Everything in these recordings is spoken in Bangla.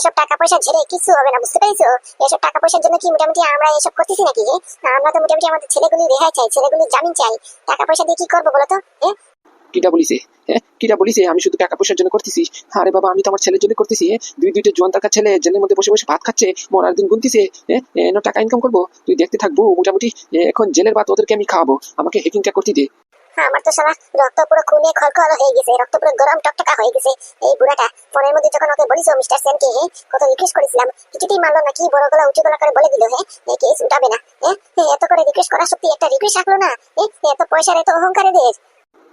এসব টাকা পয়সা ঝেড়ে কিছু হবে না, বুঝতে পেরেছ? এসব টাকা পয়সার জন্য কি মোটামুটি আমরা এসব করতেছি নাকি হ্যাঁ? আমরা তো মোটামুটি আমাদের ছেলেগুলি রেহাই চাই, ছেলেগুলি জামিন চাই। টাকা পয়সা দিয়ে কি করব বলো তো হ্যাঁ? কিটা বলিছে হ্যাঁ? কিটা বলিছে, আমি শুধু টাকা পয়সার জন্য করতেছি। আরে বাবা, আমি তো আমার ছেলের জন্য করতেছি হ্যাঁ? দুই দুইটা জোয়ান টাকা ছেলে জেলের মধ্যে বসে বসে ভাত খাচ্ছে, মরার দিন গুনতিছে টাকা ইনকাম করব। তুই দেখতে থাকব, মোটামুটি এখন জেলের ভাত ওদেরকে আমি খাওয়াবো। আমাকে হেকিংটা করতে দে। আমার তো সারা রক্ত পুরো খুনে খলখল হয়ে গেছে রক্ত পুরো গরম টকটকা হয়ে গেছে। এই বুড়াটা ফোনের মধ্যে যখন ওকে বলিস মিস্টার সেনকে হ্যাঁ কত রিকোয়েস্ট করেছিলাম কিছুতেই মানলো না কি বড় গলা উঁচু গলা করে বলে দিল হ্যাঁ এ কেস উঠাবে না হ্যাঁ এত করে রিকোয়েস্ট করা সত্যি একটা রিকোয়েস্ট রাখল না এত পয়সার এত অহংকারে দেশ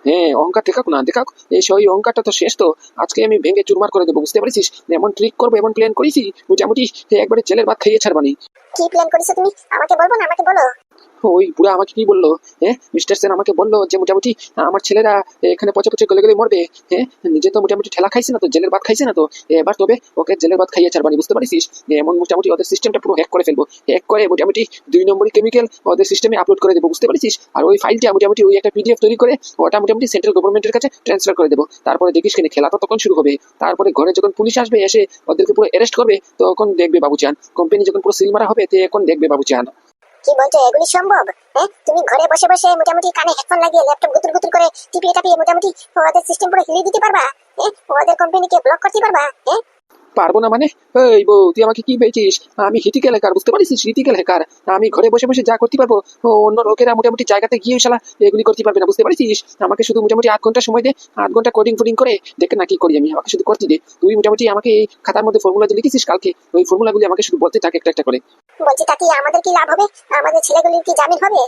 হ্যাঁ অহংকার দেখাক না দেখাক এই সেই অহংকারটা তো শেষ তো আজকে আমি ভেঙে চুরমার করে দেবো বুঝতে পারছিস? এমন ট্রিক করব এমন প্ল্যান করেছি মোটামুটি একবারে জেলের ভাত খাইয়ে ছাড়বানি। কি প্ল্যান করেছ তুমি? আমাকে বলব না আমাকে বলো। ওই বুড়া আমাকে কি বলল? হ্যাঁ মিস্টার সেন আমাকে বলল যে, মোটামুটি আমার ছেলেরা এখানে পচে পচে গলে গলে মরবে। হ্যাঁ নিজে তো মোটামুটি ঠেলা খাইছে না তো, জেলের ভাত খাইছে না তো? এবার তবে ওকে জেলের ভাত খাইয়ে ছাড়বানি বুঝতে পারিস এমন মোটামুটি ওদের সিস্টেমটা পুরো হ্যাক করে ফেলব। হ্যাক করে মোটামুটি দুই নম্বরই কেমিক্যাল ওদের সিস্টেমে আপলোড করে দেবো, বুঝতে পারিস আর ওই ফাইলটা মোটামুটি ওই একটা পিডিএফ তৈরি করে ওটা মোটামুটি সেন্ট্রাল গভর্নমেন্টের কাছে ট্রান্সফার করে দেবো। তারপরে দেখিস কিনে, খেলা তো তখন শুরু হবে। তারপরে ঘরে যখন পুলিশ আসবে, এসে ওদেরকে পুরো অ্যারেস্ট করবে, তখন দেখবে বাবুচান। কোম্পানি যখন পুরো সিল মারা হবে এখন দেখবে বাবুচান। কি বলছো, এগুলি সম্ভব? হ্যাঁ? তুমি ঘরে বসে বসে মোটামুটি কানে হেডফোন লাগিয়ে ল্যাপটপ গুতুর গুতুর করে টিপিয়ে টাপিয়ে মোটামুটি ওদের সিস্টেম পুরো হিলিয়ে দিতে পারবা? হ্যাঁ? ওদের কোম্পানিকে ব্লক করতে পারবা? হ্যাঁ? পারব না মানে? এই বউ, তুই আমাকে কি পেয়েছিস? আমি হিটিক্যাল হ্যাকার বুঝতে পারিস হিটিক্যাল হ্যাকার আমি ঘরে বসে বসে যা করতে পারব অন্য লোকেরা মোটামুটি জায়গাতে গিয়ে শালা এগুলি করতে পারবে না, বুঝতে পারিস আমাকে শুধু মোটামুটি আধ ঘণ্টা সময় দে, আধ ঘণ্টা কোডিং ফোডিং করে, দেখে না কি করি আমি, আমাকে শুধু করতে দে। তুই মোটামুটি আমাকে এই খাতার মধ্যে ফর্মুলা যে লিখেছিস কালকে, ওই ফর্মুলাগুলি আমাকে শুধু বলতে থাকে একটা একটা করে। বলছি তাতে আমাদের কি লাভ হবে? আমাদের ছেলেগুলির কি জামিন হবে?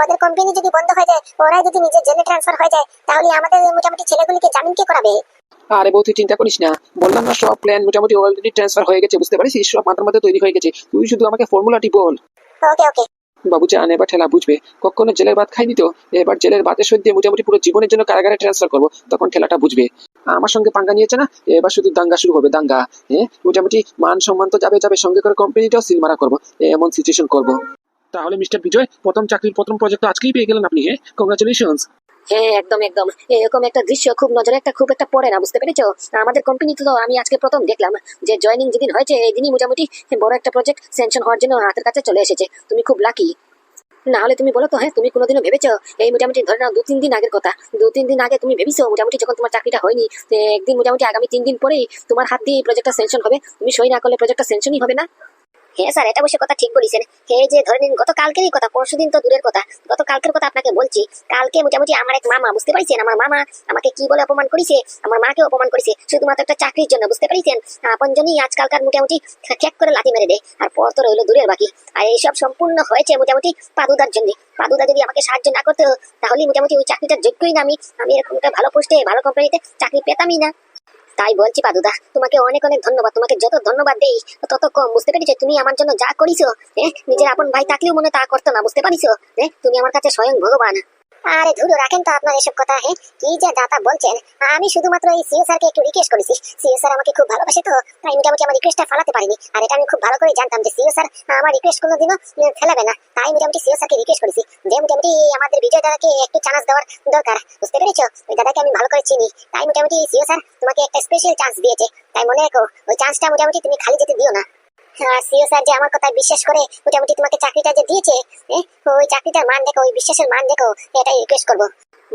ওদের কোম্পানি যদি বন্ধ হয়ে যায় ওরা যদি নিজের জেলে ট্রান্সফার হয়ে যায়, তাহলে আমাদের মোটামুটি ছেলেগুলিকে জামিন কে করাবে? আরে বউ তুই চিন্তা করিস না। বললাম না সব প্ল্যান মোটামুটি অলরেডি ট্রান্সফার হয়ে গেছে বুঝতে পারিস সব মাথার মধ্যে তৈরি হয়ে গেছে। তুই শুধু আমাকে ফর্মুলাটি বল। ওকে ওকে। বাবু চান এবার ঠেলা বুঝবে? কখনো জেলের ভাত খাই দিত এবার জেলের ভাতের সদ্য মোটামুটি পুরো জীবনের জন্য কারাগারে ট্রান্সফার করব। তখন ঠেলাটা বুঝবে। আমার সঙ্গে পাঙ্গা নিয়েছে না? এবার শুধু দাঙ্গা শুরু হবে দাঙ্গা। হ্যাঁ মোটামুটি মান সম্মান তো যাবে যাবে। সঙ্গে করে কোম্পানিটাও সিল মারা করব। এমন সিচুয়েশন করব। তাহলে মিস্টার বিজয় প্রথম চাকরির প্রথম প্রজেক্ট আজকেই পেয়ে গেলেন আপনি হ্যাঁ কংগ্রাচুলেশনস হ্যাঁ একদম একদম। এরকম একটা দৃশ্য খুব নজরে একটা খুব একটা পড়ে না, বুঝতে পেরেছ? আমাদের কোম্পানি তো আমি আজকে প্রথম দেখলাম যে জয়নিং যেদিন হয়েছে, এই দিনই মোটামুটি বড় একটা প্রজেক্ট স্যাংশন হওয়ার জন্য হাতের কাছে চলে এসেছে। তুমি খুব লাকি না হলে তুমি বলো তো হ্যাঁ তুমি কোনোদিনও ভেবেছো? এই মোটামুটি ধরে নাও দু তিন দিন আগের কথা। দু তিন দিন আগে তুমি ভেবেছো মোটামুটি যখন তোমার চাকরিটা হয়নি একদিন মোটামুটি আগামী তিন দিন পরেই তোমার হাত দিয়ে এই প্রজেক্টটা স্যাংশন হবে। তুমি সই না করলে প্রজেক্টটা স্যাংশনই হবে না। হ্যাঁ স্যার, এটা অবশ্য কথা ঠিক বলেছেন। এই যে ধরে নিন গত কালকেরই কথা পরশু দিন তো দূরের কথা। গত কালকের কথা আপনাকে বলছি, কালকে মোটামুটি আমার এক মামা, বুঝতে পারছেন? আমার মামা আমাকে কি বলে অপমান করেছে? আমার মাকে অপমান করেছে। শুধুমাত্র একটা চাকরির জন্য, বুঝতে পারছেন? আপনজনই আজকালকার মোটামুটি খ্যাক করে লাথি মেরে দেয়। আর পর তো রইল দূরের বাকি। আর এইসব সম্পূর্ণ হয়েছে মোটামুটি পাদুদার জন্য। পাদুদা যদি আমাকে সাহায্য না করতো তাহলে মোটামুটি ওই চাকরিটার যোগ্যই না আমি। আমি এরকম একটা ভালো পোস্টে, ভালো কোম্পানিতে চাকরি পেতামই না। তাই বলছি পাদুদা, তোমাকে অনেক অনেক ধন্যবাদ, তোমাকে যত ধন্যবাদ দেই, তত কম। বুঝতে পেরেছ? তুমি আমার জন্য যা করিছো এ নিজের আপন ভাই থাকলেও মনে তা করতো না, বুঝতে পারিছো? এ তুমি আমার কাছে স্বয়ং ভগবান। আরে ধুরু রাখেন তো আপনার এসব কথা হ্যাঁ? কি যে দাতা বলছেন? আমি শুধুমাত্র এই সিও স্যারকে একটু রিকোয়েস্ট করেছি। সিও স্যার আমাকে খুব ভালোবাসে তো তাই মোটামুটি আমার রিকোয়েস্টটা ফালাতে পারিনি। আর এটা আমি খুব ভালো করে জানতাম যে সিও স্যার আমার রিকোয়েস্ট কোনোদিনও উম, ফেলাবে না। তাই মোটামুটি সিও স্যারকে রিকোয়েস্ট করেছি। যে মোটামুটি আমাদের বিজয় দাদাকে একটু চান্স দেওয়ার দরকার বুঝতে পেরেছ? ওই দাদাকে আমি ভালো করে চিনি। তাই মোটামুটি সিও স্যার তোমাকে একটা স্পেশাল চান্স দিয়েছে। তাই মনে রেখো ওই চান্সটা মোটামুটি তুমি খালি যেতে দিও না। আর সিও স্যার যে আমার কথায় বিশ্বাস করে, মোটামুটি তোমাকে চাকরিটা যে দিয়েছে ওই চাকরিটার মান দেখো, ওই বিশ্বাসের মান দেখো, এটাই রিকোয়েস্ট করব।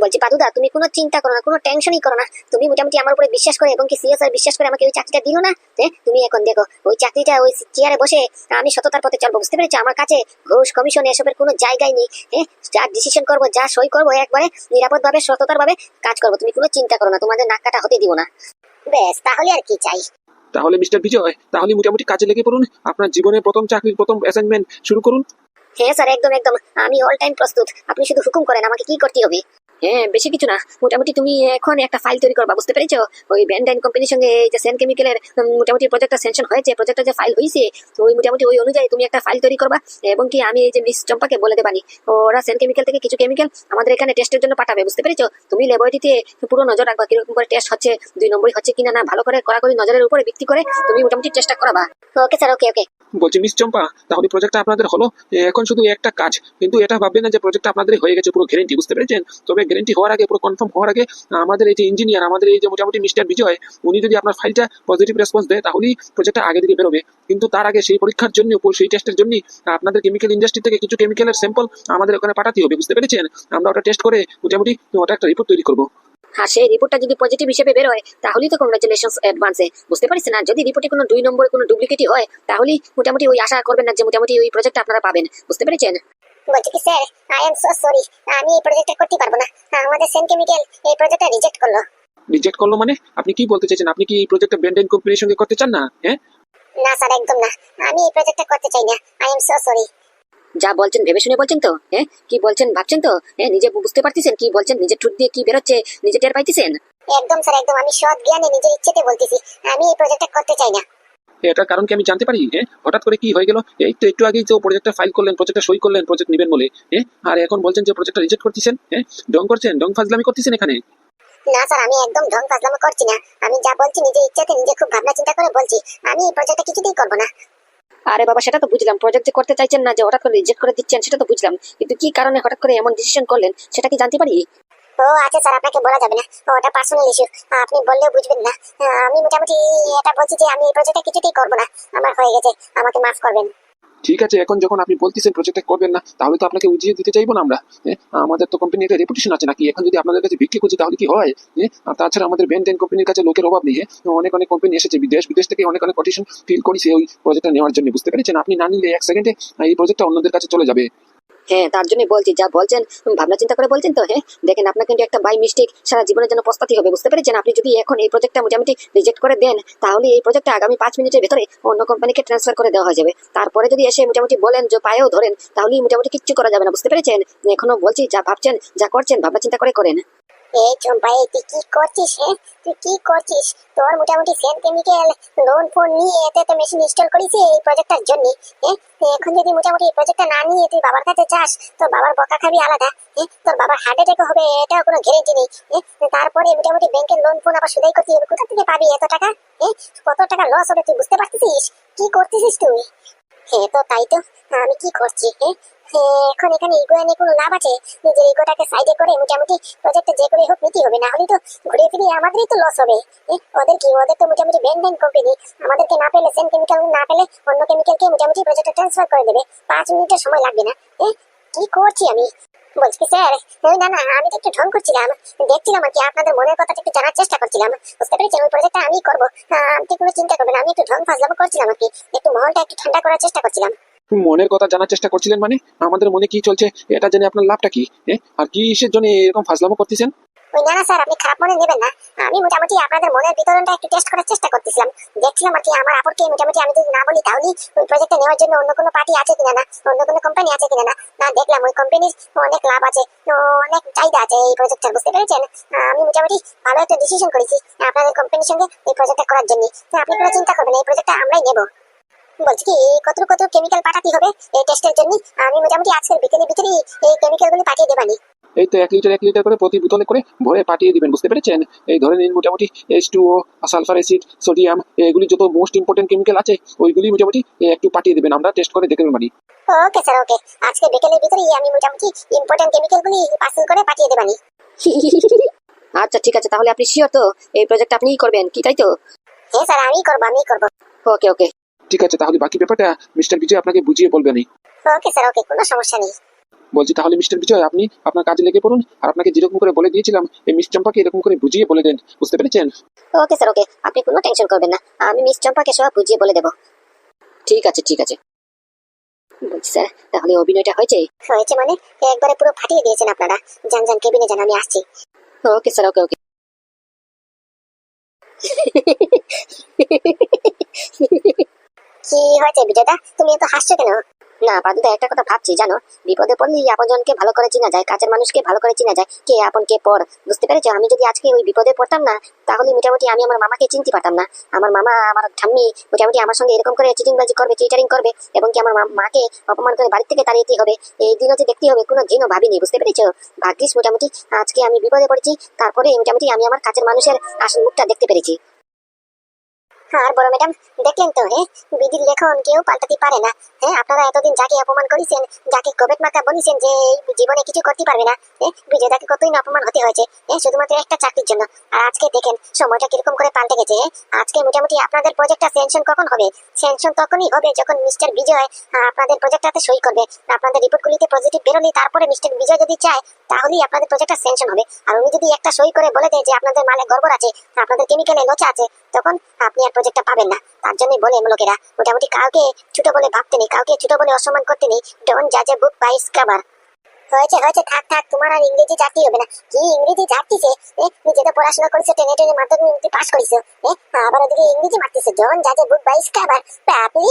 বলছি পাদুদা তুমি কোনো চিন্তা করো না, কোনো টেনশনই করো না। তুমি মোটামুটি আমার উপরে বিশ্বাস করে এবং কি সিএস আর বিশ্বাস করে আমাকে ওই চাকরিটা দিল না? তুমি এখন দেখো, ওই চাকরিটা ওই চেয়ারে বসে, আমি সততার পথে চলবো, বুঝতে পেরেছ? আমার কাছে ঘুষ কমিশন এসবের কোনো জায়গায় নেই। হ্যাঁ যা ডিসিশন করব, যা সই করব, একবারে নিরাপদ ভাবে সততার ভাবে কাজ করব। তুমি কোনো চিন্তা করো না, তোমাদের নাক কাটা হতে দিব না। বেশ তাহলে আর কি চাই? তাহলে মিস্টার বিজয়, তাহলে মোটামুটি কাজে লেগে পড়ুন। আপনার জীবনের প্রথম চাকরির প্রথম অ্যাসাইনমেন্ট শুরু করুন। হ্যাঁ স্যার, একদম একদম। আমি অল টাইম প্রস্তুত। আপনি শুধু হুকুম করেন আমাকে কি করতে হবে। হ্যাঁ বেশি কিছু না। মোটামুটি তুমি এখন একটা ফাইল তৈরি করবা, বুঝতে পেরেছ? ওই ব্যান্ডাইন কোম্পানির সঙ্গে এই যে সেন কেমিক্যালের মোটামুটি প্রজেক্টটা সেনশন হয়েছে প্রজেক্টটা যে ফাইল হয়েছে ওই মোটামুটি ওই অনুযায়ী তুমি একটা ফাইল তৈরি করবা, এবং কি আমি এই যে মিস চম্পাকে বলে দেবানি, ওরা সেন কেমিক্যাল থেকে কিছু কেমিক্যাল আমাদের এখানে টেস্টের জন্য পাঠাবে, বুঝতে পেরেছ? তুমি ল্যাবরেটরিতে পুরো নজর রাখবা, কীরকম করে টেস্ট হচ্ছে, দুই নম্বরই হচ্ছে কিনা না, ভালো করে কড়াকড়ি নজরের উপরে ভিত্তি করে তুমি মোটামুটি চেষ্টা করাবা। ওকে স্যার ওকে ওকে বলছি মিস চম্পা, তাহলে প্রজেক্টটা আপনাদের হলো। এখন শুধু একটা কাজ, কিন্তু এটা ভাববেন না যে প্রজেক্টটা আপনাদের হয়ে গেছে, পুরো গ্যারেন্টি বুঝতে পেরেছেন? তবে গ্যারেন্টি হওয়ার আগে, পুরো কনফার্ম হওয়ার আগে, আমাদের এই যে ইঞ্জিনিয়ার আমাদের এই যে মোটামুটি মিস্টার বিজয়, উনি যদি আপনার ফাইলটা পজিটিভ রেসপন্স দেয়, তাহলেই প্রজেক্টটা আগে দিকে বেরোবে। কিন্তু তার আগে সেই পরীক্ষার জন্য সেই টেস্টের জন্য আপনাদের কেমিক্যাল ইন্ডাস্ট্রি থেকে কিছু কেমিক্যালের স্যাম্পল আমাদের ওখানে পাঠাতে হবে, বুঝতে পেরেছেন? আমরা ওটা টেস্ট করে মোটামুটি ওটা একটা রিপোর্ট তৈরি করব। আর সেই রিপোর্টটা যদি পজিটিভ হিসেবে বেরোয় তাহলেই তো কংগ্রাচুলেশন অ্যাডভান্সে বুঝতে পারিস না? যদি রিপোর্টে কোনো দুই নম্বরে কোনো ডুপ্লিকেটই হয় তাহলেই মোটামুটি ওই আশা করবেন না যে মোটামুটি ওই প্রজেক্ট আপনারা পাবেন। বুঝতে পেরেছেন? বলছি কি sir I am so sorry আমি এই প্রজেক্টটা করতে পারব না। আমাদের সেন কেমিক্যাল এই প্রজেক্টটা রিজেক্ট করল। রিজেক্ট করল মানে? আপনি কি বলতে চাইছেন? আপনি কি এই প্রজেক্টটা ব্যান্ডেন কোম্পানির সঙ্গে করতে চান না? হ্যাঁ? না স্যার একদম না। আমি এই প্রজেক্টটা করতে চাই না। আই এম সো সরি যা বলছেন ভেবে শুনে বলছেন তো? হ্যাঁ? কি বলছেন ভাবছেন তো? হ্যাঁ? নিজে বুঝতে পারতেছেন? কি বলছেন? নিজের ঠুট দিয়ে কি বেরোচ্ছে? নিজে টের পাইতেছেন? একদম স্যার একদম। আমি সৎ জ্ঞানে নিজের ইচ্ছেতে বলতেছি। আমি এই প্রজেক্টটা করতে চাই না। এটার কারণ কি আমি জানতে পারি? হ্যাঁ? হঠাৎ করে কি হয়ে গেল? এই তো একটু আগেই তো প্রজেক্টটা ফাইল করলেন প্রজেক্টটা সই করলেন প্রজেক্ট নেবেন বলে। হ্যাঁ? আর এখন বলছেন যে প্রজেক্টটা রিজেক্ট করতেছেন। হ্যাঁ? ডং করছেন? ডং ফাজলামি করতেছেন এখানে? না স্যার আমি একদম ঢং ফাজলামো করছি না। আমি যা বলছি নিজের ইচ্ছাতে নিজে খুব ভাবনা চিন্তা করে বলছি। আমি এই প্রজেক্টটা কিছুতেই করব না। আরে বাবা, সেটা তো বুঝলাম। প্রজেক্ট করতে চাইছেন না, যে হঠাৎ করে রিজেক্ট করে দিচ্ছেন, সেটা তো বুঝলাম। কিন্তু কি কারণে হঠাৎ করে এমন ডিসিশন করলেন, সেটা কি জানতে পারি? ও আচ্ছা স্যার, আপনাকে বলা যাবে না। ওটা পার্সোনাল ইস্যু আপনি বললেও বুঝবেন না। আমি মোটামুটি এটা বলছি যে আমি এই প্রজেক্টটা কিছুতেই করব না। আমার হয়ে গেছে। আমাকে মাফ করবেন। ঠিক আছে, এখন যখন আপনি বলতেছেন প্রজেক্টটা করবেন না, তাহলে তো আপনাকে উজিয়ে দিতে চাইব না আমরা। আমাদের তো কোম্পানির একটা রেপুটেশন আছে নাকি? এখন যদি আপনাদের কাছে বিক্রি করছি, তাহলে কি হয়? আর তাছাড়া আমাদের ব্যান্ড টেন কোম্পানির কাছে লোকের অভাব নেই অনেক অনেক কোম্পানি এসেছে, বিদেশ বিদেশ থেকে অনেক অনেক কটিশন ফিল করেছে ওই প্রজেক্টটা নেওয়ার জন্য, বুঝতে পেরেছেন? আপনি না নিলে এক সেকেন্ডে এই প্রজেক্টটা অন্যদের কাছে চলে যাবে। হ্যাঁ তার জন্য বলছি, যা বলছেন ভাবনা চিন্তা করে বলছেন তো হ্যাঁ? দেখেন আপনার কিন্তু একটা বাই মিস্টেক সারা জীবনের জন্য পস্তাতে হবে, বুঝতে পেরেছেন? আপনি যদি এখন এই প্রজেক্টটা মোটামুটি রিজেক্ট করে দেন, তাহলে এই প্রজেক্টটা আগামী পাঁচ মিনিটের ভেতরে অন্য কোম্পানিকে ট্রান্সফার করে দেওয়া হয়ে যাবে। তারপরে যদি এসে মোটামুটি বলেন, যে পায়েও ধরেন তাহলেই মোটামুটি কিচ্ছু করা যাবে না, বুঝতে পেরেছেন? এখনও বলছি, যা ভাবছেন, যা করছেন, ভাবনা চিন্তা করে করেন। হ্যাঁ? হ্যাঁ? তোর বাবার আলাদা হ্যাঁ? তোর বাবার হবে কোনো নেই তারপরে মোটামুটি ব্যাংকের লোন ফোন আবার কোথা থেকে পাবি এত টাকা কত টাকা লস হবে তুই বুঝতে পারতেছিস? কি করতেছিস তুই? হ্যাঁ তো তাই তো। আমি কি করছি হ্যাঁ এখন এখানে ইগো এনে কোনো লাভ আছে? নিজের ইগোটাকে সাইডে করে মোটামুটি প্রজেক্টটা যে করে হোক নিতে হবে, না হলে তো ঘুরে ফিরে আমাদেরই তো লস হবে। ওদের কি, ওদের তো মোটামুটি ব্যান ব্যান কোম্পানি আমাদেরকে না পেলে সেম কেমিক্যাল না পেলে অন্য কেমিক্যালকে মোটামুটি প্রজেক্টটা ট্রান্সফার করে দেবে। পাঁচ মিনিটের সময় লাগবে না। কি করছি আমি? বলছি, স্যার, ওই না না, আমি তো একটু ঢং করছিলাম। দেখছিলাম আর কি, আপনাদের মনের কথাটা একটু জানার চেষ্টা করছিলাম। বুঝতে পেরেছেন? ওই প্রজেক্টটা আমি করব। আপনি কোনো চিন্তা করবেন আমি একটু ঢং ফাজলাম করছিলাম আর কি। একটু মহলটা একটু ঠান্ডা করার চেষ্টা করছিলাম। মনের কথা জানার চেষ্টা করছিলেন মানে? আমাদের মনে কি চলছে? এটা জেনে আপনার লাভটা কি? আর কিসের জন্য এরকম ফাজলামো করতেছেন? ওই না না স্যার, আপনি খারাপ মনে নেবেন না। আমি মোটামুটি আপনাদের মনের বিতরণটা একটু টেস্ট করার চেষ্টা করতেছিলাম। দেখছিলাম আর কি আমার মোটামুটি আমি যদি না বলি তাহলে ওই প্রজেক্টটা নেওয়ার জন্য অন্য কোনো পার্টি আছে কিনা না, অন্য কোনো কোম্পানি আছে কিনা না। না, দেখলাম ওই কোম্পানির অনেক লাভ আছে, অনেক চাহিদা আছে এই প্রজেক্টটার বুঝতে পেরেছেন? আমি মোটামুটি ভালো একটা ডিসিশন করেছি আপনাদের কোম্পানির সঙ্গে এই প্রজেক্টটা করার জন্য আপনি কোনো চিন্তা করবেন এই প্রজেক্টটা আমরাই নেব। বলছি কি কত কত কেমিক্যাল পাঠাতে হবে? এই টেস্টের জন্য আমি মোটামুটি আজকের বিকেলে বিকেলে এই কেমিক্যালগুলি পাঠিয়ে দেবানি। এই তো এক লিটার এক লিটার করে প্রতি বোতলে করে ভরে পাঠিয়ে দিবেন বুঝতে পেরেছেন? এই ধরে নিন মোটামুটি H two O sulphur acid sodium এগুলি যত মোস্ট ইম্পর্টেন্ট কেমিক্যাল আছে ওইগুলি মোটামুটি একটু পাঠিয়ে দিবেন আমরা টেস্ট করে দেখে নেব পারি ওকে স্যার ওকে আজকে বিকেলের ভিতরেই আমি মোটামুটি ইম্পর্টেন্ট কেমিক্যালগুলি পার্সেল করে পাঠিয়ে দেবানি। আচ্ছা ঠিক আছে তাহলে আপনি শিওর তো? এই প্রজেক্ট আপনিই করবেন কি তাই তো? হ্যাঁ স্যার আমিই করব আমিই করব। ওকে ওকে ঠিক আছে তাহলে বাকি ব্যাপারটা মিস্টার বিজয় আপনাকে বুঝিয়ে বলবেন ওকে স্যার ওকে কোনো সমস্যা নেই। বলছি তাহলে মিস্টার বিজয় আপনি আপনার কাজে লেগে পড়ুন আর আপনাকে যেরকম করে বলে দিয়েছিলাম এই মিস চম্পাকে এরকম করে বুঝিয়ে বলে দেন বুঝতে পেরেছেন? ওকে স্যার ওকে আপনি কোনো টেনশন করবেন না আমি মিস চম্পাকে সব বুঝিয়ে বলে দেবো। ঠিক আছে ঠিক আছে। বলছি স্যার তাহলে অভিনয়টা হয়েছে? হয়েছে মানে? একবারে পুরো ফাটিয়ে দিয়েছেন আপনারা। যান যান কেবিনে যান আমি আসছি। ওকে স্যার ওকে ওকে। কি হয়েছে বিজয়দা? তুমি এত হাসছো কেন? না পাদুদা একটা কথা ভাবছি, জানো? বিপদে পড়লে আপনজনকে ভালো করে চিনা যায়, কাছের মানুষকে ভালো করে চিনা যায়, কে আপন, কে পর। বুঝতে পেরেছ? আমি যদি আজকে ওই বিপদে পড়তাম না, তাহলে মোটামুটি আমি আমার মামাকে চিনতে পারতাম না। আমার মামা, আমার ঠাম্মি মোটামুটি আমার সঙ্গে এরকম করে চিটিংবাজি করবে, চিটারিং করবে, এবং কি আমার মাকে অপমান করে বাড়ি থেকে তাড়িয়ে হবে, এই দিনও যে দেখতে হবে, কোনো দিনও ভাবিনি, বুঝতে পেরেছ? ভাগ্যিস মোটামুটি আজকে আমি বিপদে পড়েছি, তারপরে মোটামুটি আমি আমার কাছের মানুষের আসল মুখটা দেখতে পেরেছি। আর বড় ম্যাডাম, দেখলেন তো হ্যাঁ? বিধির লেখন কেউ পাল্টাতে পারে না হ্যাঁ? আপনারা এতদিন যাকে অপমান করেছেন, যাকে কোভিড মার্কা বলেছেন যে জীবনে কিছু করতে পারবে না হ্যাঁ? বিজয়দাকে কতই না অপমান হতে হয়েছে হ্যাঁ? শুধুমাত্র একটা চাকরির জন্য। আর আজকে দেখেন, সময়টা কীরকম করে পাল্টে গেছে হ্যাঁ? আজকে মোটামুটি আপনাদের প্রজেক্টটা সেনশন কখন হবে? সেনশন তখনই হবে যখন মিস্টার বিজয় আপনাদের প্রজেক্টটাতে সই করবে। আপনাদের রিপোর্টগুলিতে পজিটিভ বেরোলে তারপরে মিস্টার বিজয় যদি চায়, তাহলেই আপনাদের প্রজেক্টটা সেনশন হবে। আর উনি যদি একটা সই করে বলে দেয় যে আপনাদের মালে গড়বড় আছে আপনাদের কেমিক্যালে লোচা আছে তখন আপনি আর প্রজেক্টটা পাবেন না। তার জন্যই বলে লোকেরা, মোটামুটি কাউকে ছোট বলে ভাবতে নেই, কাউকে ছোট বলে অসম্মান করতে নেই। ডোন্ট জাজ এ বুক বাই কভার হয়েছে হয়েছে, থাক থাক, তোমার আর ইংরেজি জাতি হবে না। কি ইংরেজি জাতিছে এ, নিজে তো পড়াশোনা করেছ, টেনে টেনে মাধ্যমিক পাস করেছ। এ, আবার ওদিকে ইংরেজি মারতেছে। ডোন্ট জাজ এ বুক বাই স্ক্রাবার আপনি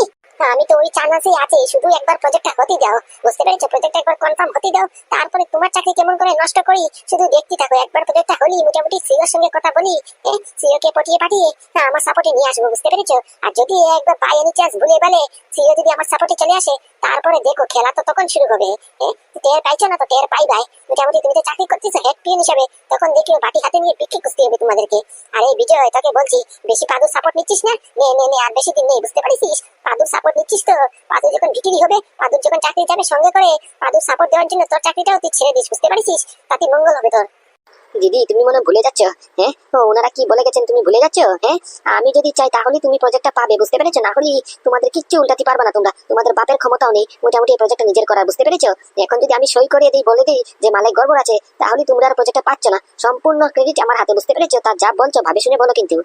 আমি তো ওই চান্সেই আছি শুধু একবার প্রজেক্টটা হতে দাও। বুঝতে পেরেছ? প্রজেক্টটা একবার কনফার্ম হতে দাও তারপরে তোমার চাকরি কেমন করে নষ্ট করি শুধু দেখতে থাকো। একবার প্রজেক্টটা হলি মোটামুটি সিওর সঙ্গে কথা বলি সিও কে পটিয়ে পাঠিয়ে হ্যাঁ, আমার সাপোর্টে নিয়ে আসব বুঝতে পেরেছ? আর যদি একবার বাই এনি চান্স ভুলে বলে সিও যদি আমার সাপোর্টে চলে আসে তারপরে দেখো খেলা তো তখন শুরু হবে টের পাইছো না তো? টের পাই ভাই মোটামুটি তুমি তো চাকরি করতেছো হেড পিয়ন হিসাবে তখন দেখিও বাটি হাতে নিয়ে বিক্রি করতে হবে তোমাদেরকে। আর এই বিজয় তোকে বলছি বেশি পাদুর সাপোর্ট নিচ্ছিস না? নে নে নে আর বেশি দিন নেই বুঝতে পারিস পাদুর সাপোর্ট নিচ্ছিস তো? পাদু যখন বিক্রি হবে, পাদুর যখন চাকরি যাবে সঙ্গে করে, পাদুর সাপোর্ট দেওয়ার জন্য তোর চাকরিটাও তুই ছেড়ে দিস, বুঝতে পারিস তাতে মঙ্গল হবে তোর। দিদি, তুমি মনে ভুলে যাচ্ছ হ্যাঁ? ওনারা কি বলে গেছেন তুমি ভুলে যাচ্ছ হ্যাঁ? আমি যদি চাই তাহলে তুমি প্রজেক্টটা পাবে, বুঝতে পেরেছ? না হলে তোমাদের কিচ্ছু উল্টাতে পারবে না তোমরা। তোমাদের বাপের ক্ষমতাও নেই, মোটামুটি এই প্রজেক্টটা নিজের করার বুঝতে পেরেছ? এখন যদি আমি সই করে দিই, বলে দিই যে মালে গড়বড় আছে, তাহলে তোমরা আর প্রজেক্টটা পাচ্ছ না। সম্পূর্ণ ক্রেডিট আমার হাতে, বুঝতে পেরেছ? তার যা বলছো, ভাবে শুনে বলো কিন্তু।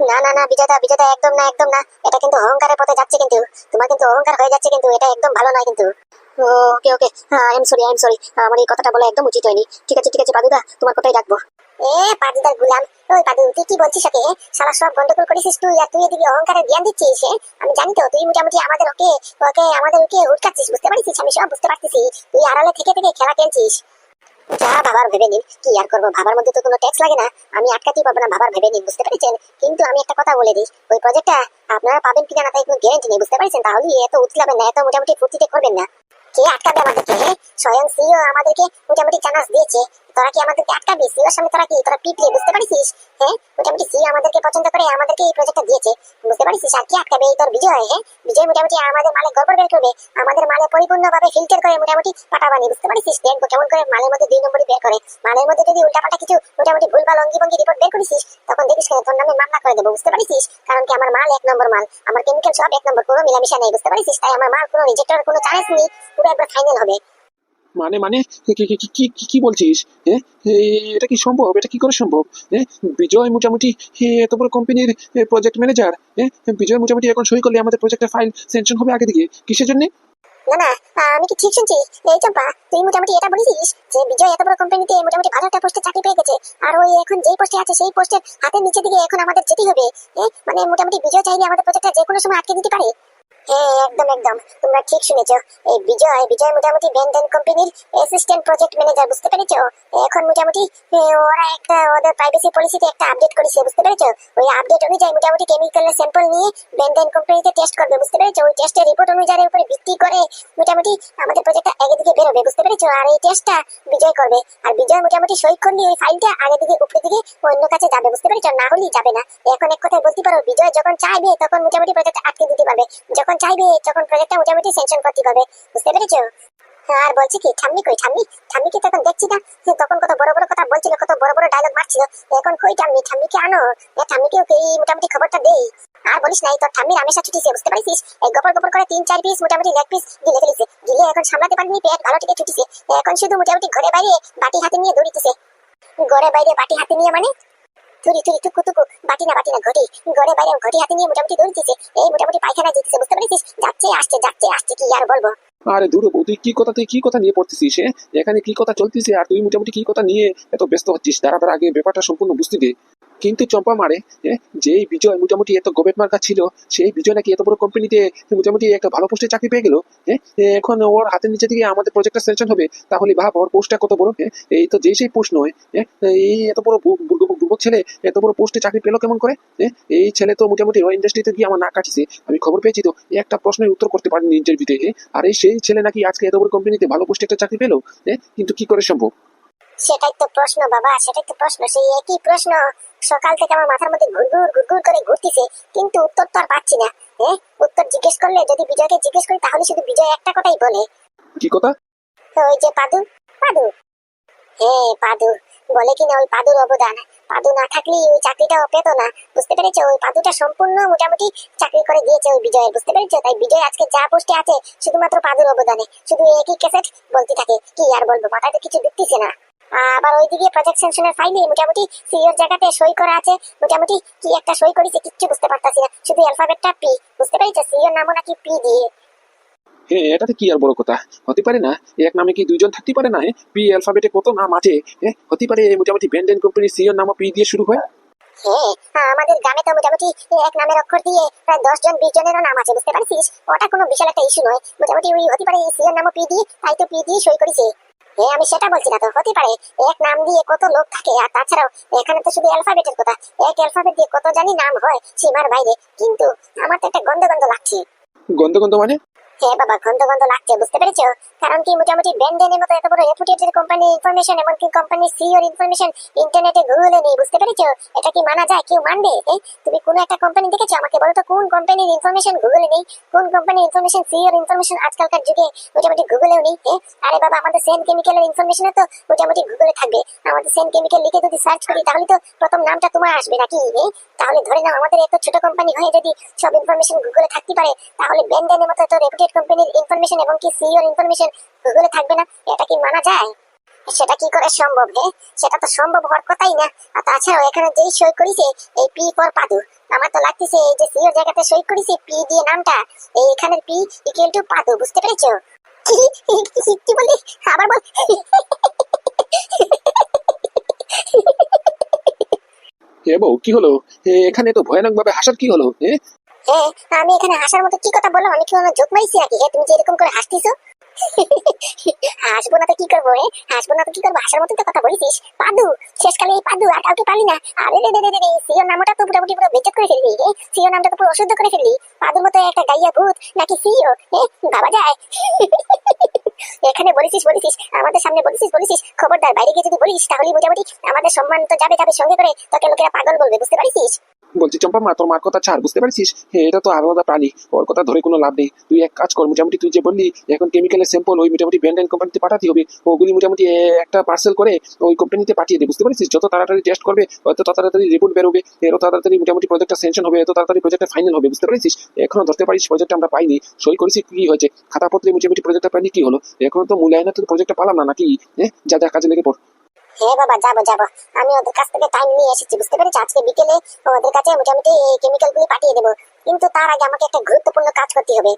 না না না, বিজয়দা বিজয়দা, একদম না একদম না। এটা কিন্তু অহংকারের পথে যাচ্ছে কিন্তু। তোমার কিন্তু অহংকার হয়ে যাচ্ছে কিন্তু, এটা একদম ভালো নয় কিন্তু। Okay okay. I am sorry I am sorry আমার এই কথাটা বলা একদম উচিত হয়নি। ঠিক আছে ঠিক আছে পাদুদা তোমার কথাই রাখব। এ পাদুদার গুলাম। ওই পাদু তুই কি বলছিস ওকে? সারা সব গন্ডগোল করেছিস তুই, আর তুই এদিকে অহংকারের জ্ঞান দিচ্ছিস আমি জানি তো, তুই মোটামুটি আমাদের ওকে ওকে, আমাদের ওকে উটকাচ্ছিস, বুঝতে পারছিস? আমি সব বুঝতে পারতেছি। তুই আড়ালে থেকে থেকে খেলা খেলছিস। যা ভাবার ভেবে নিন, কি আর করব? ভাবার মধ্যে তো কোনো ট্যাক্স লাগে না। আমি আটকাতেই পারব না ভাবার ভেবে নিন, বুঝতে পেরেছেন? কিন্তু আমি একটা কথা বলে দিই, ওই প্রজেক্টটা আপনারা পাবেন কিনা না তাই কোনো গ্যারেন্টি নেই, বুঝতে পারছেন? তাহলে এত উতলাবেন না, এত মোটামুটি ফুর্তিতে করবেন না। কে আটকাবে আমাদেরকে হ্যাঁ? স্বয়ং সিও আমাদেরকে মোটামুটি চান্স দিয়েছে। তোরা কি আমাদেরকে আটকাবি? সিওর সামনে তোরা কি, তোরা পিপলে বুঝতে পারিস হ্যাঁ? মোটামুটি সিও আমাদেরকে পছন্দ করে, আমাদেরকে এই প্রজেক্টটা দিয়েছে। বুঝতে পারিস আর কি আটকাবে? এই তোর বিজয় হ্যাঁ? বিজয় মোটামুটি আমাদের মালে গড়বড় বের করবে। আমাদের মালে পরিপূর্ণভাবে ফিল্টার করে মোটামুটি পাঠাবানি বুঝতে পারিস দেখব কেমন করে মালের মধ্যে দুই নম্বরই বের করে। মালের মধ্যে যদি উল্টাপাল্টা কিছু মোটামুটি ভুলভাল অঙ্গি ভঙ্গি রিপোর্ট বের করিস তখন দেখিস কেন তোর নামে মামলা করে দেবো, বুঝতে পারিস কারণ কি, আমার মাল এক নম্বর মাল। আমার কেমিক্যাল সব এক নম্বর, কোনো মিলামিশা নেই, বুঝতে পারিস তাই আমার মাল কোনো রিজেক্টের কোনো চান্স নেই। পুরো একবার ফাইনাল হবে। মানে মানে কি, কি- বলছিস? হ্যাঁ? এটা কি সম্ভব? এটা কি করে সম্ভব? হ্যাঁ? বিজয় মোটামুটি এত বড় কোম্পানির প্রজেক্ট ম্যানেজার হ্যাঁ? বিজয় মোটামুটি এখন সই করলে আমাদের প্রজেক্টের ফাইল সেনশন হবে আগে দিকে। কিসের জন্য? আমি কি ঠিক শুনছি? এই চম্পা তুই মোটামুটি এটা বলেছিস যে বিজয় এত বড় কোম্পানিতে মোটামুটি ভালো একটা পোস্টে চাকরি পেয়ে গেছে, আর ওই এখন যেই পোস্টে আছে, সেই পোস্টের হাতের নিচে দিকে এখন আমাদের যেতে হবে মানে মোটামুটি বিজয় চাইলে আমাদের প্রজেক্টটা যে কোনো সময় আটকে দিতে পারে। হ্যাঁ একদম একদম। তোমরা ঠিক শুনেছো। এই বিজয় বিজয় মোটামুটি বেন্ডেন কোম্পানির অ্যাসিস্ট্যান্ট প্রজেক্ট ম্যানেজার বুঝতে পেরেছ? এখন মোটামুটি ওরা একটা, ওদের প্রাইভেসি পলিসিতে একটা আপডেট করেছে, বুঝতে পেরেছ? ওই আপডেট অনুযায়ী মোটামুটি কেমিক্যালের স্যাম্পল নিয়ে বেন্ডেন কোম্পানিতে টেস্ট করবে, বুঝতে পেরেছ? ওই টেস্টের রিপোর্ট অনুযায়ী উপরে ভিত্তি করে মোটামুটি আমাদের প্রজেক্টটা আগে দিকে বেরোবে, বুঝতে পেরেছ? আর এই টেস্টটা বিজয় করবে। আর বিজয় মোটামুটি সই করলে ওই ফাইলটা আগে দিকে উপরে দিকে অন্য কাছে যাবে, বুঝতে পেরেছ? না হলেই যাবে না। এখন এক কথায় বলতে পারো, বিজয় যখন চাইবে, তখন মোটামুটি প্রজেক্টটা আটকে দিতে পারবে। যখন চাইবে তখন প্রজেক্টটা মোটামুটি সেনশন করতে পারবে, বুঝতে পেরেছ? আর বলছি কি, ঠাম্মি কই, ঠাম্মি? ঠাম্মিকে তখন দেখছি না? তখন কত বড় বড় কথা বলছিল, কত বড় বড় ডায়লগ মারছিল। এখন কই ঠাম্মি? ঠাম্মিকে আনো? এ ঠাম্মিকে এই মোটামুটি খবরটা দেই? আর বলিস নাই তোর ঠাম্মির আমেশা ছুটিছে, বুঝতে পারিস এই গপর গপর করে তিন, চার পিস মোটামুটি লেগ পিস গিলে ফেলিছে। গিলে এখন সামলাতে পারিনি, পেট ভালো থেকে ছুটিছে। এখন শুধু মোটামুটি ঘরে বাইরে বাটি হাতে নিয়ে দৌড়িতেছে। ঘরে বাইরে বাটি হাতে নিয়ে মানে? তুরি তুরি টুকু টুকু বাটি না বাটি না, ঘটি। ঘরে বাইরে ঘটি হাতে নিয়ে মোটামুটি এই মোটামুটি পায়খানা যেতেছে, বুঝতে পেরেছিস? যাচ্ছে, আসছে যাচ্ছে, আসছে, কি আর বলব? আরে দূর তুই কি কথা, তুই কি কথা নিয়ে পড়তেছিস এখানে কি কথা চলতেছে, আর তুই মোটামুটি কি কথা নিয়ে এত ব্যস্ত হচ্ছিস? তারা দাঁড়া, আগে ব্যাপারটা সম্পূর্ণ বুঝতে দে। কিন্তু চম্পা মারে যেই বিজয় মোটামুটি এত গোবেট মার্কা ছিল, সেই বিজয় নাকি এত বড় কোম্পানিতে মোটামুটি একটা ভালো পোস্টে চাকরি পেয়ে গেল হ্যাঁ এখন ওর হাতের নিচে থেকে আমাদের প্রজেক্টটা সেনশন হবে, তাহলে ভাব ওর পোস্টটা কত বড় এই তো যেই সেই পোস্ট নয় এই এত বড় বুর্বক ছেলে এত বড় পোস্টে চাকরি পেল কেমন করে এই ছেলে তো মোটামুটি র ইন্ডাস্ট্রিতে গিয়ে আমার না কাটিছে, আমি খবর পেয়েছি তো, একটা প্রশ্নের উত্তর করতে পারিনি ইন্টারভিউতে আর এই সেই ছেলে নাকি আজকে এত বড় কোম্পানিতে ভালো পোস্টে একটা চাকরি পেল কিন্তু কি করে সম্ভব? সেটাই তো প্রশ্ন বাবা সেটাই তো প্রশ্ন। সেই একই প্রশ্ন সকাল থেকে আমার মাথার মধ্যে ঘুরঘুর ঘুরঘুর করে ঘুরতেছে কিন্তু উত্তর তো আর পাচ্ছি না। হ্যাঁ? উত্তর জিজ্ঞেস করলে যদি বিজয়কে জিজ্ঞেস করি তাহলে শুধু বিজয় একটা কথাই বলে। কি কথা? তো ওই যে পাদু পাদু। হ্যাঁ পাদু। বলে কিনা ওই পাদুর অবদান। পাদু না থাকলে ওই চাকরিটাও পেত না। বুঝতে পেরেছ? ওই পাদুটা সম্পূর্ণ মোটামুটি চাকরি করে দিয়েছে ওই বিজয়ের বুঝতে পেরেছ? তাই বিজয় আজকে যা পোস্টে আছে শুধুমাত্র পাদুর অবদানে। শুধু একই ক্যাসেট বলতে থাকে। কি আর বলব? মাথায় তো কিছু ঢুকতেছে না। আবার ওইদিকে প্রজেক্ট সেনশনের ফাইলে মোটামুটি সিওর জায়গাতে সই করা আছে। মোটামুটি কি একটা সই করেছে কিচ্ছু বুঝতে পারতাছি না। শুধু অ্যালফাবেটটা পি বুঝতে পেরেছ? সিওর নামও নাকি পি দিয়ে। হ্যাঁ এটাতে কি আর বড় কথা? হতে পারে না। এক নামে কি দুইজন থাকতে পারে না? পি অ্যালফাবেটে কত নাম আছে? হ্যাঁ হতে পারে মোটামুটি ব্যান্ডেন কোম্পানির সিওর নামও পি দিয়ে শুরু হয়। হ্যাঁ আমাদের গ্রামে তো মোটামুটি এক নামের অক্ষর দিয়ে প্রায় দশ জন বিশ জনেরও নাম আছে। বুঝতে পারছিস? ওটা কোনো বিশাল একটা ইস্যু নয়। মোটামুটি ওই হতে পারে সিওর নামও পি দিয়ে তাই তো পি দিয়ে সই করেছে। হ্যাঁ আমি সেটা বলছি না তো হতে পারে এক নাম দিয়ে কত লোক থাকে, আর তাছাড়াও এখানে তো শুধু অ্যালফাবেটের কথা। এক অ্যালফাবেট দিয়ে কত জানি নাম হয় সীমার বাইরে, কিন্তু আমার তো একটা গন্ধ গন্ধ লাগছে। গন্ধ গন্ধ মানে? হ্যাঁ বাবা, গন্ধ গন্ধ লাগছে, বুঝতে পেরেছ? কারণ কি, মোটামুটি ব্যান্ডেনের মতো এত বড় রেপুটেটেড কোম্পানি ইনফরমেশন এমনকি কোম্পানি সিওর ইনফরমেশন ইন্টারনেটে গুগলে নেই, বুঝতে পেরেছ? এটা কি মানা যায়? কেউ মানবে? তুমি কোন একটা কোম্পানি দেখেছ? আমাকে বলো তো, কোন কোম্পানির ইনফরমেশন গুগলে নেই? কোন কোম্পানির ইনফরমেশন সিওর ইনফরমেশন আজকালকার যুগে মোটামুটি গুগলেও নেই? আরে বাবা, আমাদের সেন কেমিক্যালের ইনফরমেশন তো মোটামুটি গুগলে থাকবে। আমাদের সেন কেমিক্যাল লিখে যদি সার্চ করি, তাহলে তো প্রথম নামটা তোমার আসবে নাকি? তাহলে ধরে নাও, আমাদের এত ছোট কোম্পানি হয়ে যদি সব ইনফরমেশন গুগলে থাকতে পারে, তাহলে ব্যান্ডেনের মতো এত রেপুটেড কোম্পানির ইনফরমেশন এবং কি সিওর ইনফরমেশন গুগলে থাকবে না, এটা কি মানা যায়? সেটা কি করে সম্ভব হে সেটা তো সম্ভব হওয়ার কথাই না। আর তাছাড়াও এখানে যেই সই করেছে, এই পি ফর পাদু, আমার তো লাগতেছে এই যে সিও জায়গাতে সই করেছে পি দিয়ে নামটা, এই এখানের পি ইকুয়াল টু পাদু, বুঝতে পেরেছ? কি? বলি আবার বল। হে বউ, কি হলো? এখানে তো ভয়ানক ভাবে হাসার কি হলো? আমি এখানে হাসার মতো কি কথা বললাম? আমি কি কোনো জোক মাইছি নাকি? হ্যাঁ তুমি যে এরকম করে হাসতিছো? হাসবো না তো কি করব হ্যাঁ হাসবো না তো কি করব? মতো তো কথা বলিস পাদু, শেষকালে এই পাদু, আর কাউকে পালি না। আরে রে রে রে রে সিও নামটা তো মোটামুটি পুরো বেচত করে ফেললি সিও নামটা তো পুরো অশুদ্ধ করে ফেললি। পাদুর মতো একটা গাইয়া ভূত, নাকি সিও? হ্যাঁ ভাবা যায়। এখানে বলেছিস বলেছিস, আমাদের সামনে বলেছিস বলেছিস। খবরদার, বাইরে গিয়ে যদি বলিস তাহলে মোটামুটি আমাদের সম্মান তো যাবে যাবে সঙ্গে করে। তোকে লোকেরা পাগল বলবে, বুঝতে পারিস বলছি, চম্পা, মা, তোর মার কথা ছাড়, বুঝতে পারছিস? হ্যাঁ এটা তো আলাদা প্রাণী। ওর কথা ধরে কোনো লাভ নেই। তুই এক কাজ কর, মোটামুটি তুই যে বললি, এখন কেমিক্যালের স্যাম্পল ওই মোটামুটি ব্যান্ড কোম্পানিতে পাঠাতে হবে। ওগুলি মোটামুটি একটা পার্সেল করে ওই কোম্পানিতে পাঠিয়ে দে, বুঝতে পারছিস? যত তাড়াতাড়ি টেস্ট করবে তত তাড়াতাড়ি রিপোর্ট বেরোবে এত তাড়াতাড়ি মোটামুটি প্রজেক্টটা সেনশন হবে, এত তাড়াতাড়ি প্রজেক্টটা ফাইনাল হবে, বুঝতে পারছিস? এখনও ধরতে পারিস প্রজেক্টটা আমরা পাইনি। সই করেছি, কি হয়েছে? খাতাপত্রে মোটামুটি প্রজেক্টটা পাইনি, কি হলো? এখনও তো মূল্যায়নের তো প্রজেক্টটা পালাম না, নাকি? হ্যাঁ যা যা কাজে লেগে পড়। হ্যাঁ বাবা, যাব যাব। আমি ওদের কাছ থেকে টাইম নিয়ে এসেছি, বুঝতে পেরেছি? আজকে বিকেলে ওদের কাছে মোটামুটি এই কেমিক্যালগুলি পাঠিয়ে দেবো। কিন্তু তার আগে আমাকে একটা গুরুত্বপূর্ণ কাজ করতে হবে।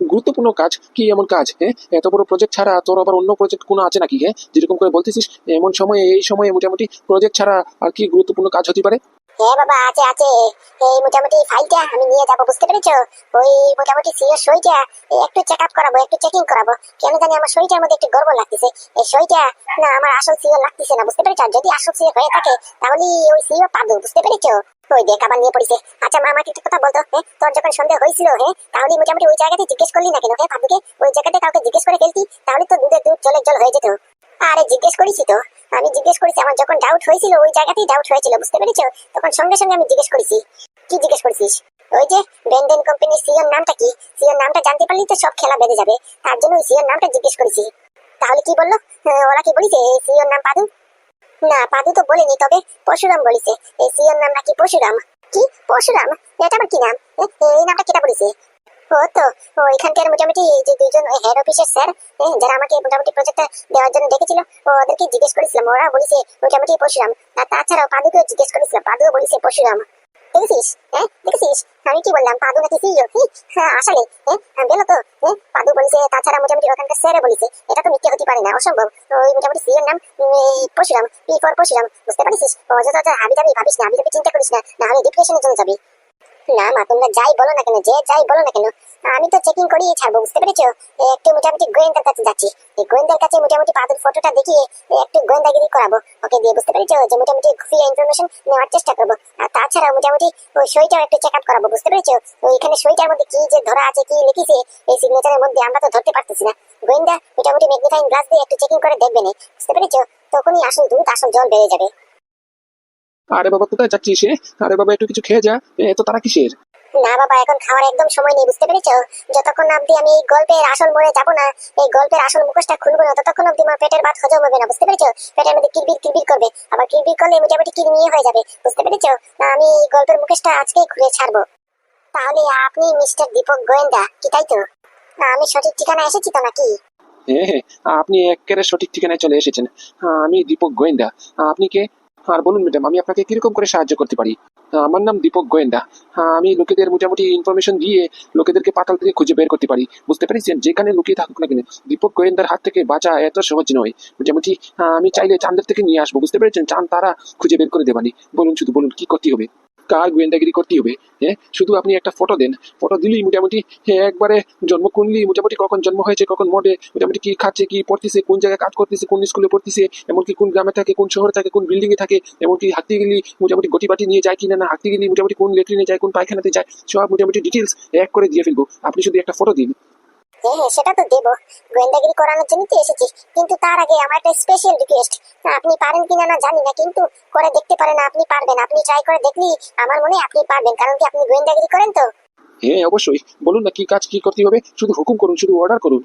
গুরুত্বপূর্ণ কাজ? কি এমন কাজ? হ্যাঁ এত বড় প্রজেক্ট ছাড়া তোর আবার অন্য প্রজেক্ট কোনো আছে নাকি? হ্যাঁ যেরকম করে বলতেছিস, এমন সময়ে, এই সময়ে মোটামুটি প্রজেক্ট ছাড়া আর কি গুরুত্বপূর্ণ কাজ হতে পারে? হ্যাঁ বাবা, আছে আছে। এই মোটামুটি ফাইলটা আমি নিয়ে যাব, বুঝতে পেরেছ? ওই মোটামুটি সিও সইটা একটু চেক আপ করাবো, একটু চেকিং করাবো। কেন জানি আমার সইটার মধ্যে একটু গর্ব লাগতেছে। এই সইটা, না, আমার আসল সিও লাগতেছে না, বুঝতে পেরেছ? যদি আসল সিও হয়ে থাকে, তাহলে ওই সিও পাবো বুঝতে পেরেছ? ওই দেখ, আবার নিয়ে পড়িছে। আচ্ছা মা একটা কথা বলতো হ্যাঁ? তোর যখন সন্দেহ হয়েছিল হ্যাঁ? তাহলে মোটামুটি ওই জায়গাতে জিজ্ঞেস করলি না কেন হ্যাঁ পাবুকে ওই জায়গাতে কাউকে জিজ্ঞেস করে ফেলতি, তাহলে তো দুধের দুধ জলের জল হয়ে যেত। আরে জিজ্ঞেস করেছি তো। আমি জিজ্ঞেস করেছি আমার যখন ডাউট হয়েছিল ওই জায়গাতেই ডাউট হয়েছিল বুঝতে পেরেছ? তখন সঙ্গে সঙ্গে আমি জিজ্ঞেস করেছি। কি জিজ্ঞেস করেছিস? ওই যে ব্যান্ডেন কোম্পানির সিওর নামটা কি? সিওর নামটা জানতে পারলেই তো সব খেলা বেঁধে যাবে। তার জন্য ওই সিওর নামটা জিজ্ঞেস করেছি। তাহলে কি বলল? হ্যাঁ, ওরা কি বলিছে এই সিওর নাম পাদু? না পাদু তো বলেনি তবে পরশুরাম বলিছে। এই সিওর নাম নাকি পরশুরাম? কি? পরশুরাম? এটা আবার কি নাম? এই নামটা কেটা বলিছে? ও মোটামুটি যে দুইজন হেড অফিসের স্যার যারা আমাকে মোটামুটি প্রজেক্টটা দেওয়ার জন্য ডেকেছিল ওদেরকে জিজ্ঞেস করেছিলাম। ওরা বলেছে মোটামুটি পরশুরাম। আর তাছাড়াও পাদুকেও জিজ্ঞেস করেছিলাম। পাদুও বলেছে পরশুরাম। দেখেছিস? হ্যাঁ দেখেছিস? আমি কি বললাম? পাদু নাকি সিইও হ্যাঁ আসলে হ্যাঁ হ্যাঁ, বেলো তো। হ্যাঁ পাদু বলেছে তাছাড়া মোটামুটি ওখানকার স্যারে বলেছে এটা তো মিথ্যে হতে পারে না অসম্ভব। ওই মোটামুটি সিইওর নাম পরশুরাম পি ফর পরশুরাম বুঝতে পারিস অযথা হাবি যাবি ভাবিস না হাবি যাবি চিন্তা করিস না না হলে ডিপ্রেশনে চলে যাবি। না মা, তোমরা যাই বলো না কেন, যে যাই বলো না কেন, আমি তো চেকিং করিয়ে ছাড়বো, বুঝতে পেরেছ? একটু মোটামুটি গোয়েন্দার কাছে যাচ্ছি। এই গোয়েন্দার কাছে মোটামুটি পাদুর ফটোটা দেখিয়ে একটু গোয়েন্দাগিরি করাবো। ওকে দিয়ে, বুঝতে পেরেছ? যে মোটামুটি খুফিয়া ইনফরমেশন নেওয়ার চেষ্টা করব। আর তাছাড়া মোটামুটি ওই সইটাও একটু চেক আপ করাবো, বুঝতে পেরেছ? ওইখানে সইটার মধ্যে কি যে ধরা আছে, কি লিখেছে, এই সিগনেচারের মধ্যে আমরা তো ধরতে পারতেছি না। গোয়েন্দা মোটামুটি ম্যাগনিফাইং গ্লাস দিয়ে একটু চেকিং করে দেখবে না, বুঝতে পেরেছ? তখনই আসল দুধ আসল জল বেড়ে যাবে। আরে বাবা কোথায় যাচ্ছিস এ? আরে বাবা একটু কিছু খেয়ে যা। এ তো তারা কিসের? না বাবা এখন খাওয়ার একদম সময় নেই বুঝতে পেরেছ? যতক্ষণ না অব্দি আমি এই গল্পের আসল মোড়ে যাব না এই গল্পের আসল মুখোশটা খুলবো না ততক্ষণ অব্দি আমার পেটের ভাত হজম হবে না বুঝতে পেরেছ? পেটের মধ্যে কিরবির কিরবির করবে। আবার কিরবির করলে মোটামুটি কিরমিয়ে হয়ে যাবে বুঝতে পেরেছ? না আমি এই গল্পের মুখোশটা আজকেই খুলে ছাড়বো। তাহলে আপনি মিস্টার দীপক গোয়েন্দা কি তাই তো? না, আমি সঠিক ঠিকানা এসেছি তো নাকি? হ্যাঁ হ্যাঁ আপনি একেবারে সঠিক ঠিকানায় চলে এসেছেন। হ্যাঁ, আমি দীপক গোয়েন্দা। আপনি কে? আর বলুন ম্যাডাম আমি আপনাকে কীরকম করে সাহায্য করতে পারি? আমার নাম দীপক গোয়েন্দা। হ্যাঁ আমি লোকেদের মোটামুটি ইনফরমেশন দিয়ে লোকেদেরকে পাতাল থেকে খুঁজে বের করতে পারি। বুঝতে পেরেছেন? যেখানে লুকিয়ে থাকুক না কেন দীপক গোয়েন্দার হাত থেকে বাঁচা এত সহজ নয়। মোটামুটি হ্যাঁ, আমি চাইলে চাঁদের থেকে নিয়ে আসব। বুঝতে পেরেছেন? চাঁদ তারা খুঁজে বের করে দেবানি বলুন শুধু বলুন কি করতে হবে? কার গোয়েন্দাগিরি করতে হবে হ্যাঁ? শুধু আপনি একটা ফটো দেন ফটো দিলেই মোটামুটি হ্যাঁ, একবারে জন্ম কুনলি মোটামুটি কখন জন্ম হয়েছে কখন মডে মোটামুটি কি খাচ্ছে কি পড়তেছে কোন জায়গায় কাজ করতেছে কোন স্কুলে পড়তেছে এমনকি কোন গ্রামে থাকে কোন শহরে থাকে কোন বিল্ডিং এ থাকে এমনকি হাঁটতে গেলে মোটামুটি গটি বাটি নিয়ে যায় কিনা না হাঁটতে গেলে মোটামুটি কোন লেট্রিনে যায় কোন পায়খানাতে যায় সব মোটামুটি ডিটেলস এক করে দিয়ে ফেলব। আপনি শুধু একটা ফটো দিন হ্যাঁ সেটা তো দেবো। গোয়েন্দাগিরি করানোর জন্য তো এসেছি। কিন্তু তার আগে আমার একটা স্পেশাল রিকোয়েস্ট আপনি পারেন কিনা না জানি না কিন্তু করে দেখতে পারেন আপনি পারবেন। আপনি ট্রাই করে দেখলি আমার মনে আপনি পারবেন কারণ কি আপনি গোয়েন্দাগিরি করেন তো? হ্যাঁ অবশ্যই। বলুন না কি কাজ কি করতে হবে? শুধু হুকুম করুন শুধু অর্ডার করুন।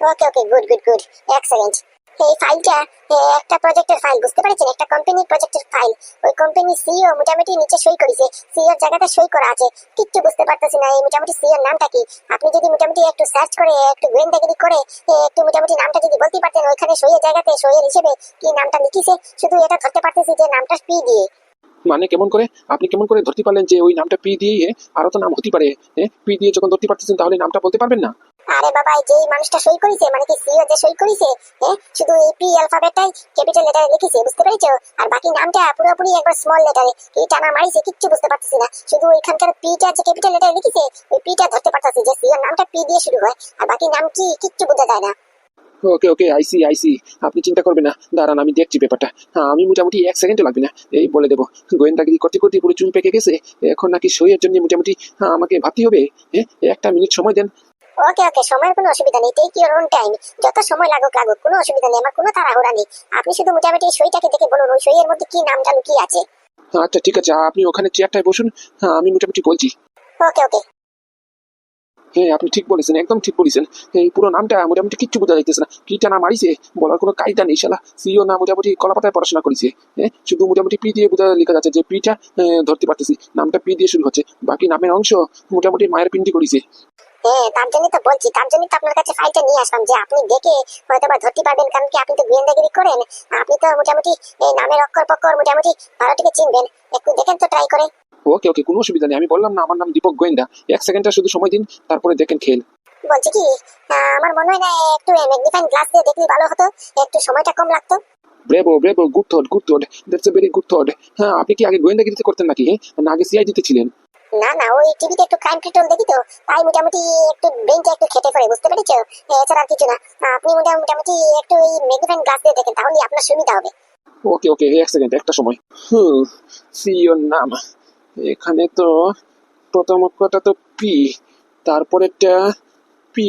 Okay okay good good good excellent এই ফাইলটা একটা প্রজেক্টের ফাইল বুঝতে পেরেছেন? একটা কোম্পানির প্রজেক্টের ফাইল ওই কোম্পানি সিইও মোটামুটি নিচে সই করেছে। সিইওর জায়গাতে সই করা আছে। কিচ্ছু বুঝতে পারতেছি না, এই মোটামুটি সিইওর নামটা কি? আপনি যদি মোটামুটি একটু সার্চ করে, একটু গোয়েন্দাগিরি করে একটু মোটামুটি নামটা যদি বলতে পারতেন, ওইখানে সইয়ের জায়গাতে, সইয়ের হিসেবে কি নামটা লিখিছে? শুধু এটা ধরতে পারতেছি যে নামটা পি দিয়ে। মানে কেমন করে? আপনি কেমন করে ধরতে পারলেন যে ওই নামটা পি দিয়ে আরও তো নাম হতে পারে পি দিয়ে যখন ধরতে পারতেছেন, তাহলে নামটা বলতে পারবেন না? আরে বাবা যেই মানুষটা সই করেছে মানে কি সিইও যে সই করেছে হ্যাঁ? শুধু অ্যালফাবেটটাই ক্যাপিটাল লেটারে লিখেছে, বুঝতে পেরেছ? আর বাকি নামটা পুরোপুরি একবার স্মল লেটারে কি টানা মারিছে, কিচ্ছু বুঝতে পারতেছি না। শুধু ওইখানকার পিটা যে ক্যাপিটাল লেটারে লিখেছে, ওই পিটা ধরতে পারতেছি যে সিইওর নামটা পি দিয়ে শুরু হয়, আর বাকি নাম কি, কিচ্ছু বোঝা যায় না। ওকে ওকে আইসি আইসি আপনি চিন্তা করবেন না, দাঁড়ান, আমি দেখছি ব্যাপারটা। হ্যাঁ আমি মোটামুটি এক সেকেন্ডও লাগবে না, এই বলে দেবো। গোয়েন্দাগিরি করতে করতে পুরো চুল পেকে গেছে, এখন নাকি সইয়ের জন্য মোটামুটি হ্যাঁ আমাকে ভাবতে হবে হ্যাঁ একটা মিনিট সময় দেন। ওকে ওকে সময়ের কোনো অসুবিধা নেই। টেক ইউর ওন টাইম যত সময় লাগুক লাগুক কোনো অসুবিধা নেই। আমার কোনো তাড়াহুড়া নেই। আপনি শুধু মোটামুটি সইটাকে দেখে বলুন ওই সইয়ের মধ্যে কি নামটা লুকিয়ে আছে? আচ্ছা ঠিক আছে। আপনি ওখানে চেয়ারটায় বসুন। হ্যাঁ আমি মোটামুটি বলছি। ওকে ওকে। হ্যাঁ আপনি ঠিক বলেছেন একদম ঠিক বলেছেন। এই পুরো নামটা মোটামুটি কিচ্ছু বোঝা যাইতেছে না। কিটা নাম মারিছে বলার কোনো কায়দা নেই শালা। সিও না মোটামুটি কলাপাতায় পড়াশোনা করেছে। হ্যাঁ শুধু মোটামুটি পি দিয়ে বোঝা লেখা যাচ্ছে যে পিটা ধরতে পারতেছি। নামটা পি দিয়ে শুরু হচ্ছে। বাকি নামের অংশ মোটামুটি মায়ের পিন্ডি করেছে। হ্যাঁ তার জন্যই তো বলছি তার জন্যই তো আপনার কাছে ফাইলটা নিয়ে আসলাম যে আপনি দেখে হয়তো বা ধরতে পারবেন কারণ কি আপনি তো গোয়েন্দাগিরি করেন আপনি তো মোটামুটি এই নামের অক্ষর পক্ষর মোটামুটি চিনবেন একটু দেখেন তো ট্রাই করে। ওকে ওকে কোনো অসুবিধা নেই আমি বললাম না আমার নাম দীপক গোয়েন্দা এক সেকেন্ডটা শুধু সময় দিন তারপরে দেখেন খেল। বলছি কি আমার মনে হয় না একটু ম্যাগনিফাইং গ্লাস দিয়ে দেখলে ভালো হতো একটু সময়টা কম লাগতো। Bravo bravo good thought good thought that's a very good thought হ্যাঁ আপনি কি আগে গোয়েন্দাগিরিতে করতেন নাকি হ্যাঁ? না আগে সিআই দিতে ছিলেন। না না ওই টিভিতে একটু ক্রাইম পেট্রোল দেখি তো তাই মোটামুটি একটু ব্রেনটা একটু খেটে পড়ে বুঝতে পেরেছ? এছাড়া আর কিছু না। আপনি মোটামুটি একটু ওই ম্যাগনিফাইং গ্লাস দিয়ে দেখেন তাহলে আপনার সুবিধা হবে। ওকে ওকে এক সেকেন্ড একটা সময়। হুম সিওর নাম। এখানে তো প্রথম অক্ষরটা তো পি তারপর তারপরেরটা পি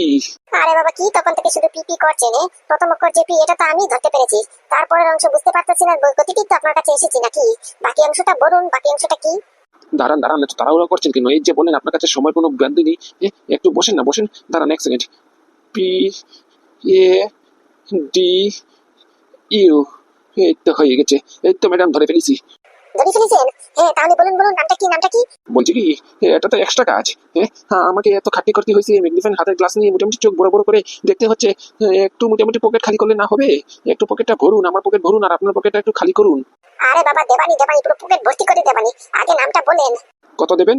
আরে বাবা কি তখন থেকে শুধু পিপি করছেন? প্রথম অক্ষর যে পি এটা তো আমি ধরতে পেরেছি। তারপরের অংশ বুঝতে পারতেছি না গতিটি তো আপনার কাছে এসেছি নাকি? বাকি অংশটা বলুন বাকি অংশটা কি? দাঁড়ান দাঁড়ান একটু তাড়াহুড়া করছেন কেন? এই যে বলেন আপনার কাছে সময় কোনো জ্ঞান নেই একটু বসেন না বসেন। দাঁড়ান এক second P A D U এই তো হয়ে গেছে। এই তো ম্যাডাম ধরে ফেলেছি। ধরে ফেলেছেন? হ্যাঁ তাহলে বলুন বলুন নামটা কি নামটা কি? বলছি কি এটা তো এক্সট্রা কাজ হ্যাঁ? হ্যাঁ, আমাকে এত খাটনি করতে হয়েছে ম্যাগনিফাইন হাতের গ্লাস নিয়ে মোটামুটি চোখ বড় বড় করে দেখতে হচ্ছে একটু মোটামুটি পকেট খালি করলে না হবে? একটু পকেটটা ভরুন আমার পকেট ভরুন আর আপনার পকেটটা একটু খালি করুন। আরে বাবা দেবানি দেবানি পুরো পকেট ভর্তি করে দেবানি। আগে নামটা বলেন। কত দেবেন?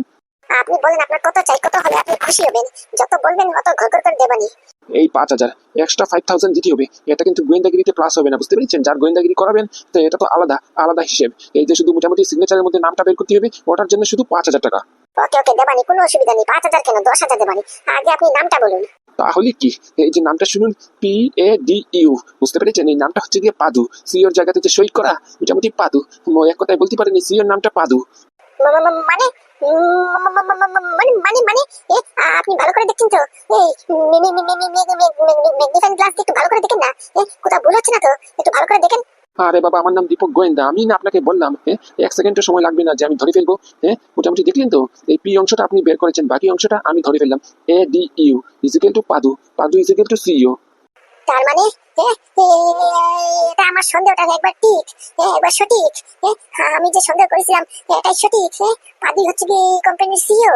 আপনি বলেন আপনার কত চাই কত হলে আপনি খুশি হবেন। যত বলবেন অত ঘর ঘর করে দেবানি। এই পাঁচ হাজার এক্সট্রা ফাইভ থাউজেন্ড দিতে হবে। এটা কিন্তু গোয়েন্দাগিরিতে প্লাস হবে না বুঝতে পেরেছেন? যার গোয়েন্দাগিরি করাবেন তো এটা তো আলাদা আলাদা হিসেব। এই যে শুধু মোটামুটি সিগনেচারের মধ্যে নামটা বের করতে হবে ওটার জন্য শুধু পাঁচ হাজার টাকা। ওকে ওকে দেবানি কোনো অসুবিধা নেই। পাঁচ হাজার কেন? দশ হাজার দেবানি। আগে আপনি নামটা বলুন। তাহলে কি এই যে নামটা শুনুন পি এ ডি ইউ বুঝতে পেরেছেন এই নামটা হচ্ছে গিয়ে পাদু সিওর জায়গাতে যে সই করা মোটামুটি পাদু এক কথায় বলতে পারেনি সিওর নামটা পাদু মানে মানে মানে মানে আপনি ভালো করে দেখছেন তো এই ম্যাগনিফাইং গ্লাস একটু ভালো করে দেখেন না কোথাও ভুল হচ্ছে না তো একটু ভালো করে দেখেন আরে বাবা আমার নাম দীপক গোয়েন্দা। আমি না আপনাকে বললাম হ্যাঁ এক সেকেন্ডের সময় লাগবে না যে আমি ধরে ফেলব হ্যাঁ মোটামুটি দেখলেন তো? এই পি অংশটা আপনি বের করেছেন বাকি অংশটা আমি ধরে ফেললাম। A D U equal to পাদু পাদু ইজিক্যাল টু সিইও। তার মানে এটা আমার সন্দেহটা একবার ঠিক একবার সঠিক আমি যে সন্দেহ করেছিলাম এটাই সঠিক এ, পাদি হচ্ছে কি কোম্পানির সিও